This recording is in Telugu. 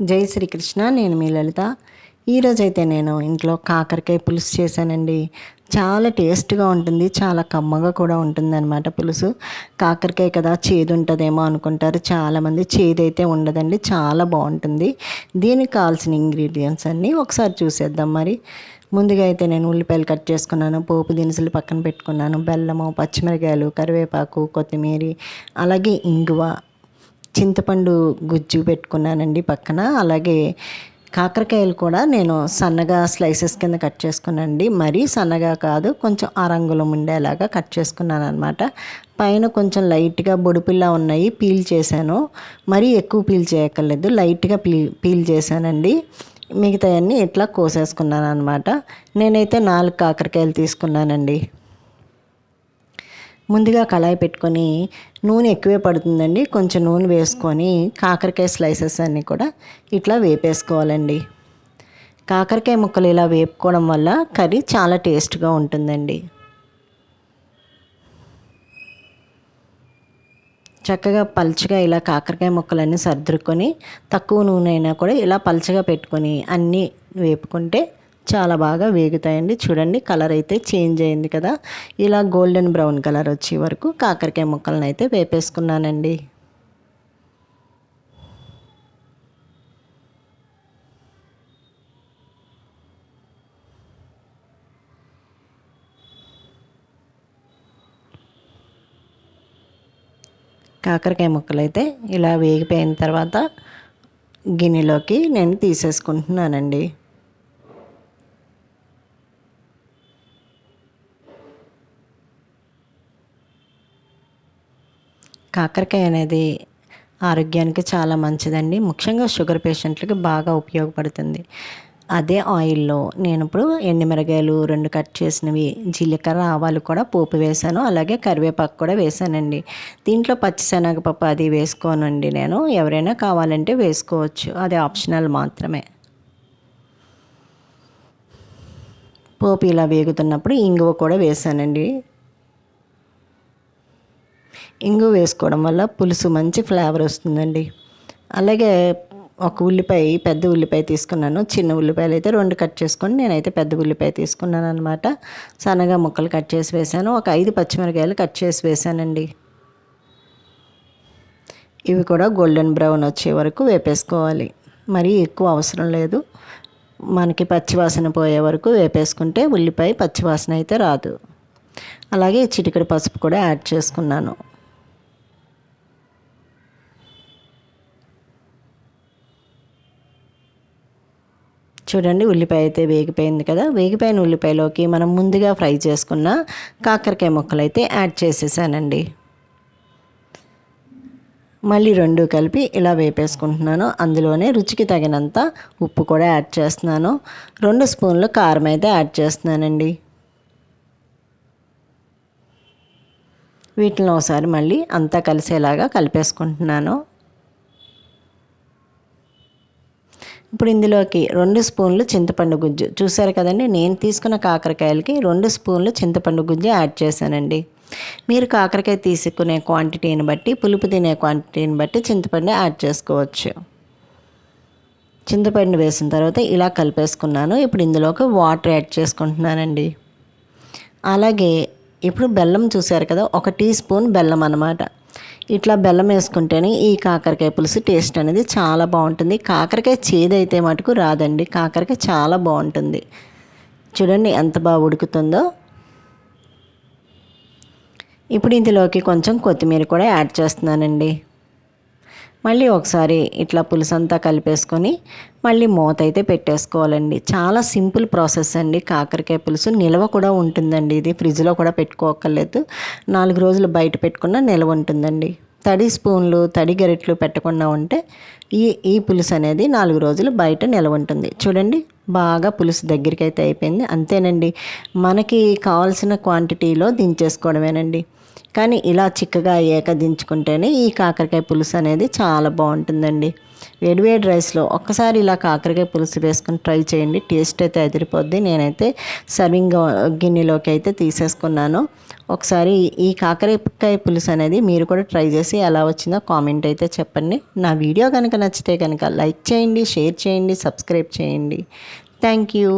జై శ్రీకృష్ణ నేను మీ లలిత. ఈరోజైతే నేను ఇంట్లో కాకరకాయ పులుసు చేశానండి. చాలా టేస్ట్గా ఉంటుంది చాలా కమ్మగా కూడా ఉంటుంది అనమాట పులుసు. కాకరకాయ కదా చేదు ఉంటుందేమో అనుకుంటారు. చాలామంది చేదు అయితే ఉండదండి చాలా బాగుంటుంది. దీనికి కావాల్సిన ఇంగ్రీడియంట్స్ అన్నీ ఒకసారి చూసేద్దాం మరి. ముందుగా అయితే నేను ఉల్లిపాయలు కట్ చేసుకున్నాను పోపు దినుసులు పక్కన పెట్టుకున్నాను బెల్లము పచ్చిమిరకాయలు కరివేపాకు కొత్తిమీర అలాగే ఇంగువ చింతపండు గుజ్జు పెట్టుకున్నానండి పక్కన. అలాగే కాకరకాయలు కూడా నేను సన్నగా స్లైసెస్ కింద కట్ చేసుకున్నానండి. మరీ సన్నగా కాదు కొంచెం అరంగులం ఉండేలాగా కట్ చేసుకున్నాను అనమాట పైన కొంచెం లైట్గా బొడిపిల్లా ఉన్నాయి పీల్ చేశాను. మరీ ఎక్కువ పీల్ చేయక్కర్లేదు లైట్గా పీల్ పీల్ చేశానండి. మిగతాయన్నీ ఇట్లా కోసేసుకున్నాను అనమాట నేనైతే నాలుగు కాకరకాయలు తీసుకున్నానండి. ముందుగా కళాయి పెట్టుకొని నూనె ఎక్కువే పడుతుందండి. కొంచెం నూనె వేసుకొని కాకరకాయ స్లైసెస్ అన్నీ కూడా ఇట్లా వేపేసుకోవాలండి. కాకరకాయ ముక్కలు ఇలా వేపుకోవడం వల్ల కర్రీ చాలా టేస్ట్గా ఉంటుందండి. చక్కగా పల్చగా ఇలా కాకరకాయ ముక్కలన్నీ సర్దుకొని తక్కువ నూనె అయినా కూడా ఇలా పల్చగా పెట్టుకొని అన్నీ వేపుకుంటే చాలా బాగా వేగుతాయండి. చూడండి కలర్ అయితే చేంజ్ అయింది కదా. ఇలా గోల్డెన్ బ్రౌన్ కలర్ వచ్చే వరకు కాకరకాయ ముక్కలను అయితే వేపేసుకున్నానండి. కాకరకాయ ముక్కలు అయితే ఇలా వేగిపోయిన తర్వాత గిన్నెలోకి నేను తీసేసుకుంటున్నానండి. కాకరకాయ అనేది ఆరోగ్యానికి చాలా మంచిదండి. ముఖ్యంగా షుగర్ పేషెంట్లకి బాగా ఉపయోగపడుతుంది. అదే ఆయిల్లో నేను ఇప్పుడు ఎండుమిరగాయలు రెండు కట్ చేసినవి జీలకర్ర ఆవాలు కూడా పోపు వేసాను. అలాగే కరివేపాకు కూడా వేసానండి. దీంట్లో పచ్చిశనగపప్పు అది వేసుకోనండి నేను. ఎవరైనా కావాలంటే వేసుకోవచ్చు. అది ఆప్షనల్ మాత్రమే. పోపు ఇలా వేగుతున్నప్పుడు ఇంగువ కూడా వేసానండి. ఇంగు వేసుకోవడం వల్ల పులుసు మంచి ఫ్లేవర్ వస్తుందండి. అలాగే ఒక ఉల్లిపాయ పెద్ద ఉల్లిపాయ తీసుకున్నాను. చిన్న ఉల్లిపాయలు అయితే రెండు కట్ చేసుకొని నేనైతే పెద్ద ఉల్లిపాయ తీసుకున్నాను అనమాట సన్నగా ముక్కలు కట్ చేసి వేసాను. ఒక ఐదు పచ్చిమిరకాయలు కట్ చేసి వేసానండి. ఇవి కూడా గోల్డెన్ బ్రౌన్ వచ్చే వరకు వేపేసుకోవాలి. మరీ ఎక్కువ అవసరం లేదు. మనకి పచ్చివాసన పోయే వరకు వేపేసుకుంటే ఉల్లిపాయ పచ్చివాసన అయితే రాదు. అలాగే చిటికెడు పసుపు కూడా యాడ్ చేసుకున్నాను. చూడండి ఉల్లిపాయ అయితే వేగిపోయింది కదా. వేగిపోయిన ఉల్లిపాయలోకి మనం ముందుగా ఫ్రై చేసుకున్న కాకరకాయ ముక్కలు అయితే యాడ్ చేసేసానండి. మళ్ళీ రెండు కలిపి ఇలా వేపేసుకుంటున్నాను. అందులోనే రుచికి తగినంత ఉప్పు కూడా యాడ్ చేస్తున్నాను. రెండు స్పూన్లు కారం అయితే యాడ్ చేస్తున్నానండి. వీటిని ఒకసారి మళ్ళీ అంతా కలిసేలాగా కలిపేసుకుంటున్నాను. ఇప్పుడు ఇందులోకి రెండు స్పూన్లు చింతపండు గుజ్జు. చూసారు కదండి నేను తీసుకున్న కాకరకాయలకి రెండు స్పూన్లు చింతపండు గుజ్జు యాడ్ చేశానండి. మీరు కాకరకాయ తీసుకునే క్వాంటిటీని బట్టి పులుపు తినే క్వాంటిటీని బట్టి చింతపండు యాడ్ చేసుకోవచ్చు. చింతపండు వేసిన తర్వాత ఇలా కలిపేసుకున్నాను. ఇప్పుడు ఇందులోకి వాటర్ యాడ్ చేసుకుంటున్నానండి. అలాగే ఇప్పుడు బెల్లం చూసారు కదా ఒక టీ స్పూన్ బెల్లం అనమాట ఇట్లా బెల్లం వేసుకుంటేనే ఈ కాకరకాయ పులుసు టేస్ట్ అనేది చాలా బాగుంటుంది. కాకరకాయ చేదైతే మటుకు రాదండి. కాకరకాయ చాలా బాగుంటుంది. చూడండి ఎంత బాగా ఉడుకుతుందో. ఇప్పుడు ఇందులోకి కొంచెం కొత్తిమీర కూడా యాడ్ చేస్తున్నానండి. మళ్ళీ ఒకసారి ఇట్లా పులుసంతా కలిపేసుకొని మళ్ళీ మూత అయితే పెట్టేసుకోవాలండి. చాలా సింపుల్ ప్రాసెస్ అండి కాకరకాయ పులుసు. నిల్వ కూడా ఉంటుందండి ఇది. ఫ్రిడ్జ్లో కూడా పెట్టుకోకర్లేదు నాలుగు రోజులు బయట పెట్టుకున్న నిల్వ ఉంటుందండి. తడి స్పూన్లు తడి గరిట్లు పెట్టకుండా ఉంటే ఈ ఈ పులుసు అనేది నాలుగు రోజులు బయట నిల్వ ఉంటుంది. చూడండి బాగా పులుసు దగ్గరికి అయితే అయిపోయింది. అంతేనండి. మనకి కావాల్సిన క్వాంటిటీలో దించేసుకోవడమేనండి. కానీ ఇలా చిక్కగా అయ్యాక దించుకుంటేనే ఈ కాకరకాయ పులుసు అనేది చాలా బాగుంటుందండి. వేడివేడి రైస్లో ఒక్కసారి ఇలా కాకరకాయ పులుసు వేసుకొని ట్రై చేయండి. టేస్ట్ అయితే అదిరిపోద్ది. నేనైతే సర్వింగ్ గిన్నెలోకి అయితే తీసేసుకున్నాను. ఒకసారి ఈ కాకరకాయ పులుసు అనేది మీరు కూడా ట్రై చేసి ఎలా వచ్చిందో కామెంట్ అయితే చెప్పండి. నా వీడియో కనుక నచ్చితే కనుక లైక్ చేయండి షేర్ చేయండి సబ్స్క్రైబ్ చేయండి. Thank you.